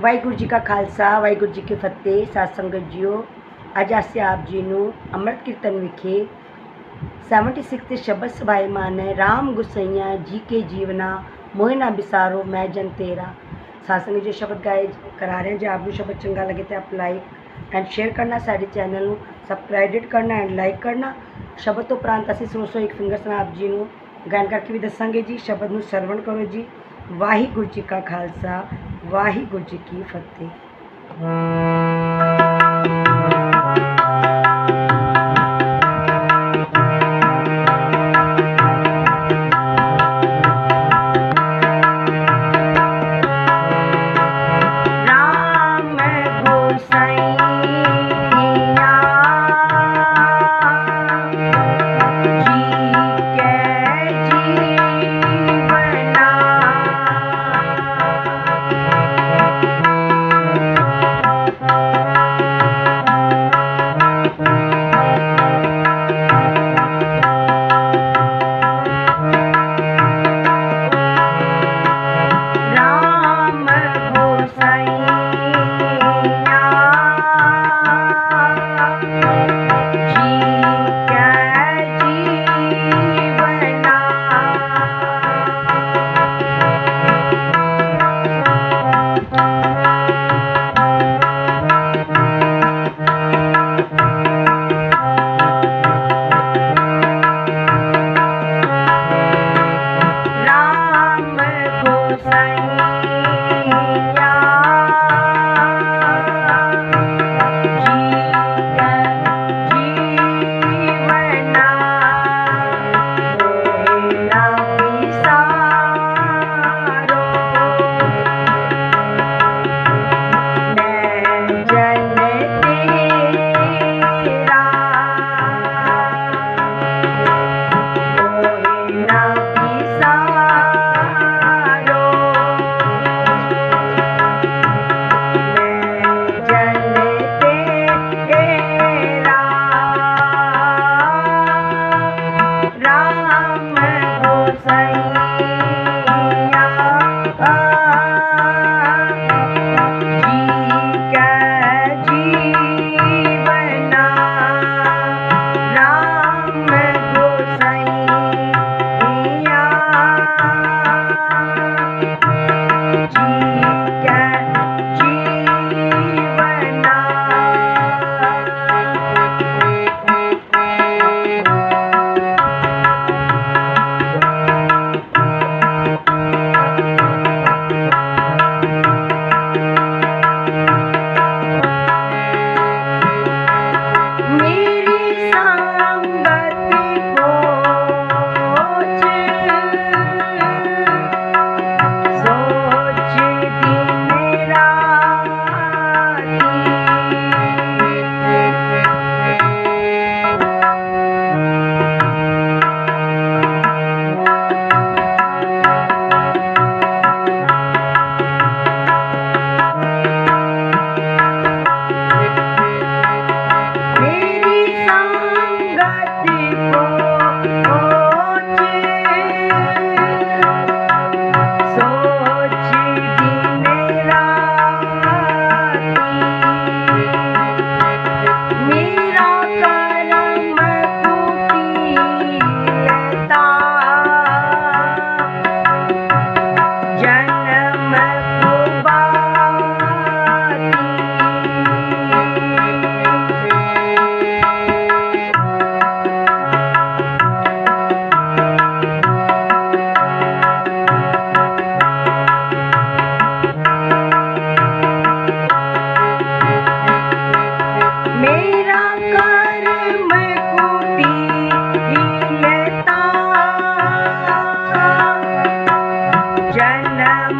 ਵਾਹਿਗੁਰੂ ਜੀ ਕਾ ਖਾਲਸਾ, ਵਾਹਿਗੁਰੂ ਜੀ ਕੀ ਫਤਿਹ, ਸਾਧ ਸੰਗਤ ਜੀਓ। ਅੱਜ ਅਸੀਂ ਆਪ ਜੀ ਨੂੰ ਅੰਮ੍ਰਿਤ ਕੀਰਤਨ ਵਿਖੇ 76 ਤੇ ਸ਼ਬਦ ਸਵਾਈਮਾਨ ਹੈ। ਰਾਮ ਗੁਸਈਆ ਜੀ ਕੇ ਜੀਵਨਾ, ਮੋਹਿ ਨਾ ਬਿਸਾਰੋ, ਮੈਂ ਜਨ ਤੇਰਾ। ਸਾਧ ਸੰਗਤ ਜੀ, ਸ਼ਬਦ ਗਾਏ ਕਰਾ ਰਹੇ ਜੇ ਆਪ ਨੂੰ ਸ਼ਬਦ ਚੰਗਾ ਲੱਗੇ ਤੇ ਆਪ ਲਾਈਕ ਐਂਡ ਸ਼ੇਅਰ ਕਰਨਾ, ਸਾਡੇ ਚੈਨਲ ਨੂੰ ਸਬਸਕ੍ਰਾਈਬ ਕਰਨਾ ਐਂਡ ਲਾਈਕ ਕਰਨਾ। ਸ਼ਬਦ ਤੋਂ ਉਪਰੰਤ ਅਸੀਂ ਸੌ ਸੌ ਇੱਕ ਫਿੰਗਰਸ ਨਾਲ ਆਪ ਜੀ ਨੂੰ ਗਾਇਨ ਕਰਕੇ ਵੀ ਦੱਸਾਂਗੇ ਜੀ। ਸ਼ਬਦ ਨੂੰ ਸਰਵਣ ਕਰੋ ਜੀ। ਵਾਹਿਗੁਰੂ ਜੀ ਕਾ ਖਾਲਸਾ। वाहिगुरु जी की फतेह।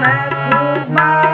Mac, Mac.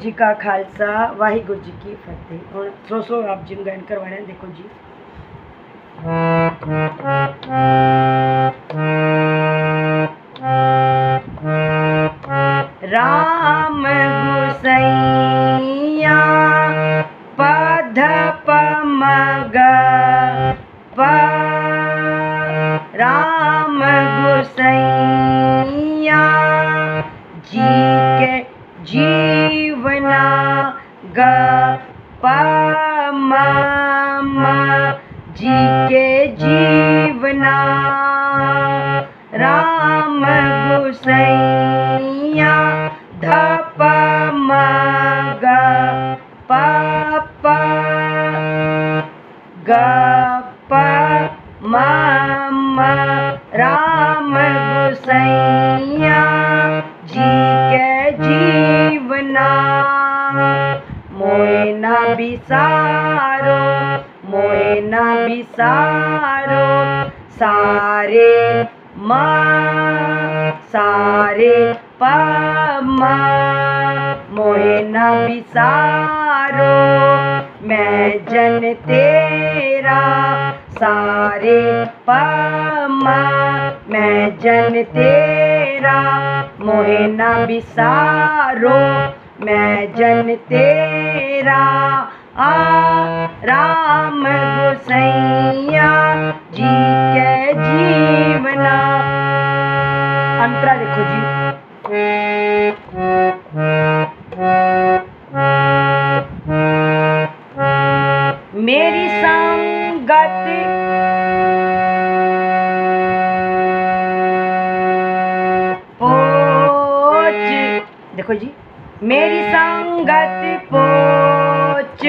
ਜੀ ਕਾ ਖਾਲਸਾ ਵਾਹਿਗੁਰੂ ਜੀ ਕੀ ਫਤਿਹ ਹੁਣ ਸੋ ਸੋ ਆਪ ਜੀ ਨੂੰ ਗਾਇਨ ਕਰਵਾਣਾ ਹੈ ਦੇਖੋ ਜੀ ਰਾਮ ਗੁਸਈਆ ਪਧ ਪਮਗ ਪ ਰਾਮ ਗੁਸਈਆ जी के जीवना ग, प, म म, जी के जीवना। राम गुसैया ध, प, म, ग, प प, ग, प, म म। राम गुसैया जी के जीवना। बिसारो मोए ना बिसारो, सारे माँ, सारे पमा मोए ना बिसारो, मैं जन तेरा, सारे पमा, मैं जन तेरा मोहे ना बिसारो। मैं जन तेरा आ राम गुसैया जी के जीवना। अंतरा देखो जी। मेरी पोच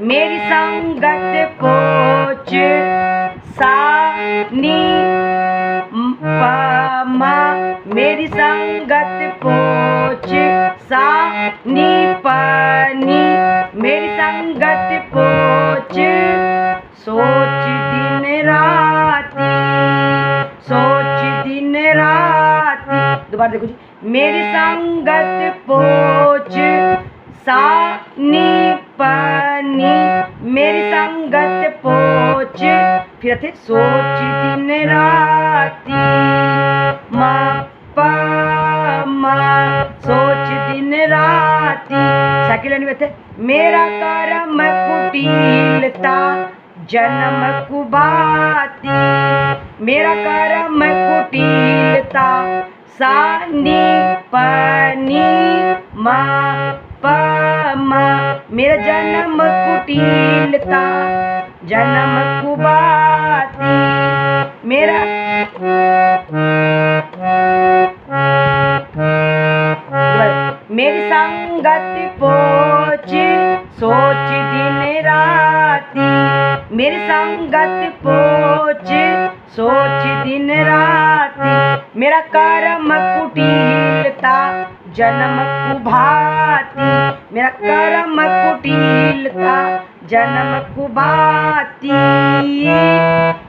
मेरी संगत पोच सा नी प म मेरी संगत पोच सा नी प नी मेरी संगत पोच सोच दिन राती, सोच दिन राती। दोबारा देखो जी। मेरी संगत पोच सा नी पनी मेरी संगत पोच। फिर थे सोच दिन राती। मा, प, मा, सोच दिन राती। लाइन में थे मेरा कर्म कुटीलता, जन्म कुबाती। मेरा कर्म कुटीलता सानी पनी मा प मा मेरा जन्म कुटीलता जन्म कुबाती मेरा मेरी संगत पोच सोच दिन राती। मेरी संगत पोच सोच दिन राती। मेरा कर्म जन्म कुभाती मेरा कर्म कुटिल था जन्म कुबाती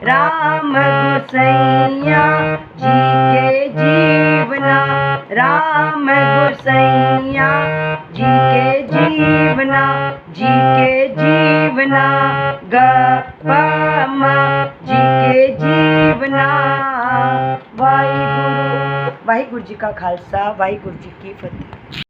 राम गोसैया जी के जीवना, राम गोसैया जी के जीवना, जी के जीवना। गपमा जी के जीवना। वाहिगुरु वाहिगुरु जी का खालसा, वाहिगुरु जी की फतेह।